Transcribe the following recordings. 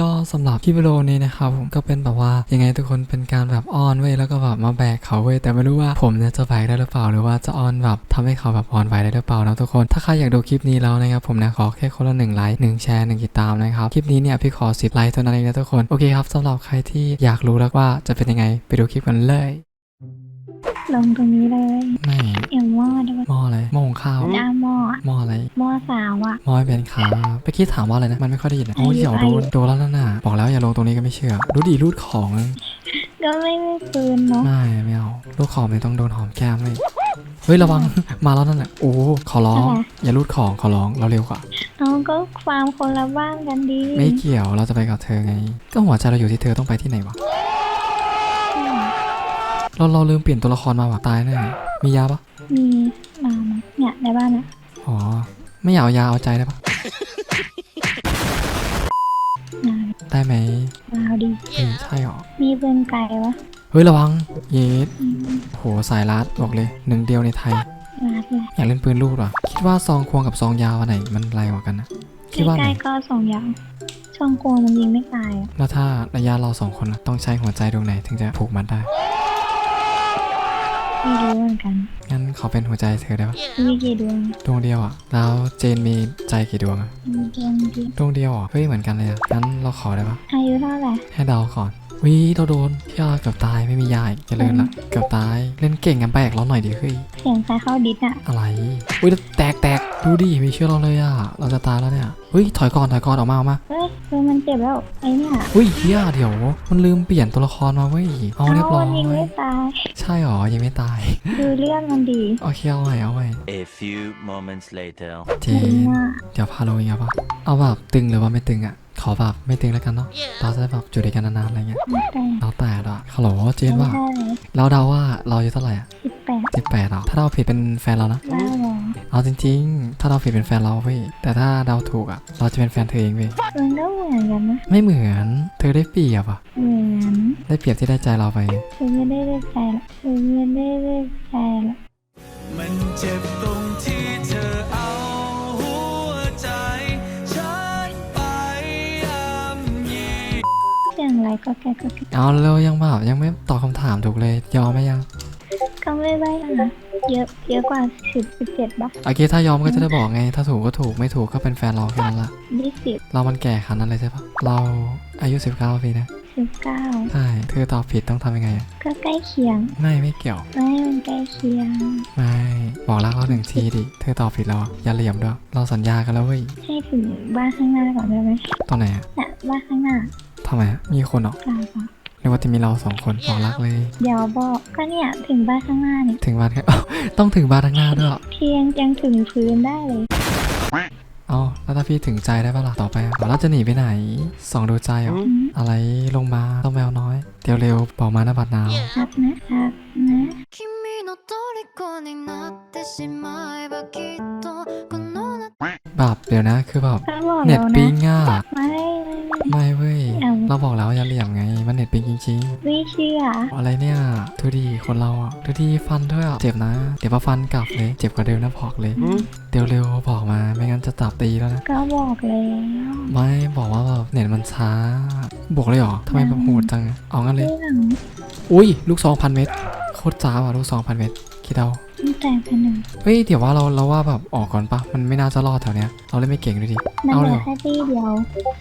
ก็สำหรับคลิปวิดีโอนี้นะครับผมก็เป็นแบบว่ายังไงทุกคนเป็นการแบบอ้อนเว้ยแล้วก็แบบมาแบกเขาเว้ยแต่ไม่รู้ว่าผมเนี่ยจะแบกได้หรือเปล่า หรือว่าจะอ้อนแบบทำให้เขาแบบอ่อนไหวได้หรือเปล่านะทุกคน ถ้าใครอยากดูคลิปนี้แล้วนะครับผมนะขอแค่คนละหนึ่งไลค์หนึ่งแชร์หนึ่งติดตามนะครับคลิปนี้เนี่ยพี่ขอสิบไลค์เท่านั้นเองนะทุกคนโอเคครับสำหรับใครที่อยากรู้แล้วว่าจะเป็นยังไงไปดูคลิปกันเลยลงตรงนี้เลยไม่อย่าง หม้อด้วยหม้ออะไรหม้อหุงข้าวหน้าหม้ออะหม้ออะไรหม้อสาวอะหม้อเป็นขาเมื่อกี้ถามว่าอะไรนะมันไม่ค่อยได้ยินอะโอ้ยเดี๋ยวโดนโดนแล้วนั่นน่ะบอกแล้วอย่าลงตรงนี้ก็ไม่เชื่อดูดีรูดของก็ไม่ไม่ปืนเนาะไม่ไม่เอาลูกของไม่ต้องโดนหอมแก้มเลยเฮ้ยระวังมาแล้วนั่นแหละโอ้ขอร้อง อย่ารูดของขอร้องเราเร็วกว่าเอาก็ฟามคนละบ้านกันดี ไม่เกี่ยวเราจะไปกับเธอไง ก็หัวใจเราอยู่ที่เธอต้องไปที่ไหนวะ เราเราลืมเปลี่ยนตัวละครมาว่ะตายแน่มียาปะมีมาไหมเนี่ยในบ้านอะอ๋อไม่อยากเอายาเอาใจได้ปะมาได้ไหมมาเอาดีเฮ้ยใช่หรอมีปืนไก่วะเฮ้ยระวัง เยสอืมโหสายลัดบอกเลยหนึ่งเดียวในไทยมาเลยอยากเล่นปืนลูกเหรอคิดว่าซองควงกับซองยาวอันไหนมันไรกว่ากันนะคิดว่าใกไหนล้ๆก็สองอย่างช่องโกงมันยิงไม่ตายอะแล้วถ้าระยะเราสองคนล่ะต้องใช้หัวใจดวงไหนถึงจะผูกมัดได้ ไม่รู้เหมือนกัน งั้นขอเป็นหัวใจเธอได้ปะมีกี่ดวงดวงเดียวอะ แล้วเจนมีใจกี่ดวงอะมีดวงเดียวดวงเดียวอะเฮ้ยเหมือนกันเลยอะงั้นเราขอได้ปะอายุเท่าไหร่ให้เดาก่อนวิเราโดนพี่อาเกือบตายไม่มียาอีกเจริญละเกือบตายเล่นเก่งกันแบกเราหน่อยดิเฮ้ยเสียงใครเข้าดิสอะอะไรอุ้ยแตกแตกดูดิมีเชื่อเราเลยอะเราจะตายแล้วเนี่ยเฮ้ยถอยก่อนถอยก่อนออกมาออกมาเฮ้ยคือมันเจ็บแล้วไอ้เนี่ยเฮ้ยเฮียเดี๋ยว มันลืมเปลี่ยนตัวละครมาเว้ยเอาเรียบร้อมันยิงไม่ยตายใช่หรอยังไม่ตายดูเรื่องมันดีโอเคเอาใหม่เอาใหม่ A few moments later. เจดีนมากเดี๋ยวพาโลอีกครับปะเอาแบบตึงหรือว่าไม่ตึงอะขอแบบไม่ตึงแล้วกันเนาะเราจะได้แบบอยู่ด้วยกันนานๆอะไรเงี้ยไม่แต่เราแต่ละฮัลโหลเจนว่าไม่ได้เลยเราเดาว่าเราอายุเท่าไหร่อะสิบแปด สิบแปดหรอถ้าเราผิดเป็นแฟนเรานะบ้าหรอเอาจริงๆ ถ้าเราผิดเป็นแฟนเราเว้ย แต่ถ้าเดาถูกอะ เราจะเป็นแฟนเธอเองเว้ยมันก็เหมือนกันนะ ไม่เหมือน เธอได้เปรียบอะ เหมือน ได้เปรียบที่ได้ใจเราไปคือไม่ได้เลือกใจหรอกคือไม่ได้เลือกใจหรอกมันเจ็บตรงที่เธอเอาหัวใจฉันไปย่ำยีเสียงอะไรก็แกก็แกเอาเร็วยังแบบยังไม่ตอบคำถามถูกเลย ยอมไหมยังก็ ไม่ได้นะเยอะเยอะกว่าสิบสิบเจ็ดปะโอเคถ้ายอมก็จะได้บอกไง ถ้าถูกก็ถูกไม่ถูกก็เป็นแฟนเราแค่นั้นละยี่สิบเรามันแก่ขนาดนั้นเลยใช่ปะเราอายุ19ปีนะสิบเก้าใช่เธอตอบผิดต้องทำยังไงอะก็ใกล้เคียง ไม่ไม่เกี่ยว ไม่มันใกล้เคียง ไม่บอกรักเราหนึ่งทีดิเธอตอบผิดแล้วอะอย่าเหลี่ยมด้วยเราสัญญากันแล้วเว้ยให้ถึงบ้านข้างหน้าก่อนได้ไหมตอนไหนอะน่ะบ้านข้างหน้าทำไมอะมีคนเหรอ เปล่าเปล่า นึกว่าจะมีเราสองคนสองรักเลย เดี๋ยวบอกก็เนี่ยถึงบ้านข้างหน้านี่ถึงบ้านข้าง ต้องถึงบ้านข้างหน้าด้วยเหรอเพียงยังถึงพื้นได้เลยเอาแล้วถ้าพี่ถึงใจได้ป่ะล่ะต่อไปเราจะหนีไปไหนสองดูใจเหรออะไรลงมาต้องแมวน้อย เดี๋ยวเร็วบอกมาหน้าบัดนาวครับนะครับนะแบบเดี๋ยวนะคือแบบเน็ตปิ้งอะไม่ไม่เว้ย เอาเราบอกแล้วอย่าเหลี่ยมไง มันเน็ตปิงจริงไม่เชื่อ ๆ อะไรเนี่ยดูดีคนเราอะดูดีฟันด้วยอะ เจ็บนะ เดี๋ยวมาฟันกลับเลย เจ็บกว่าเดิมนะบอกเลย เดี๋ยวเร็วบอกมา ไม่งั้นจะจับตีแล้วนะ ก็บอกแล้วไม่บอกว่าแบบเน็ตมันช้าบอกเลยเหรอทำไมแบบโหดจังอะเอางั้นเลย เรื่องอุ้ย ลูกซองพันเม็ดโคตรจ้าว่ะลูกซองพันเม็ดคิดเอามัน แต่งกันหนึ่งเฮ้ยเดี๋ยวว่าเราเราว่าแบบออกก่อนปะมันไม่น่าจะรอดแถวเนี้ยเราเล่นไม่เก่งด้วยดิมันเอาเหเลลืยอเหรอแค่ตีเดียว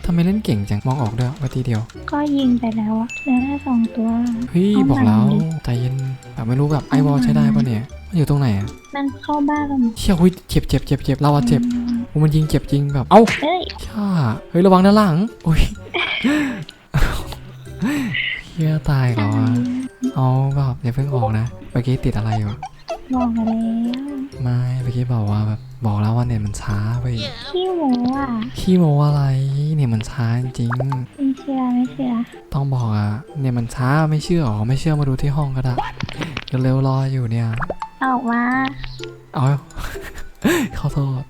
ทำไมเล่นเก่งจังมองออกด้วยว่าทีเดียวก็ยิงไปแล้วอะเหลือแค่สองตัว เฮ้ยเอาบอกแล้วมันดิใจเย็นแบบไม่รู้แบบไอวอลเอามัน ใช้ได้ปะเนี่ยมันอยู่ตรงไหนอะมันเข้าบ้านแล้วเชี่ยหุ้ยเจ็บเจ็บเจ็บเจ็บเราอะเจ็บอืมโอ้มันยิงเจ็บจริงแบบเอ้าเอ้ยช่าเฮ้ยระวังด้านหลังอุ้ยเฮียตายเหรอวะเอาแบบอย่าเพิ่งออกนะเมื่อกี้ติดอะไรอยู่ บอกแล้วไม่เมื่อกี้บอกว่าแบบบอกแล้วว่าเน็ตมันช้าเว้ยขี้โมอะขี้โมอะไรเน็ตมันช้าจริงไม่เชื่อไม่เชื่อๆต้องบอกอะเน็ตมันช้าไม่เชื่อหรอไม่เชื่อมาดูที่ห้องก็ได้เร็วๆรออยู่เนี่ย ออกมาเอาขอโทษ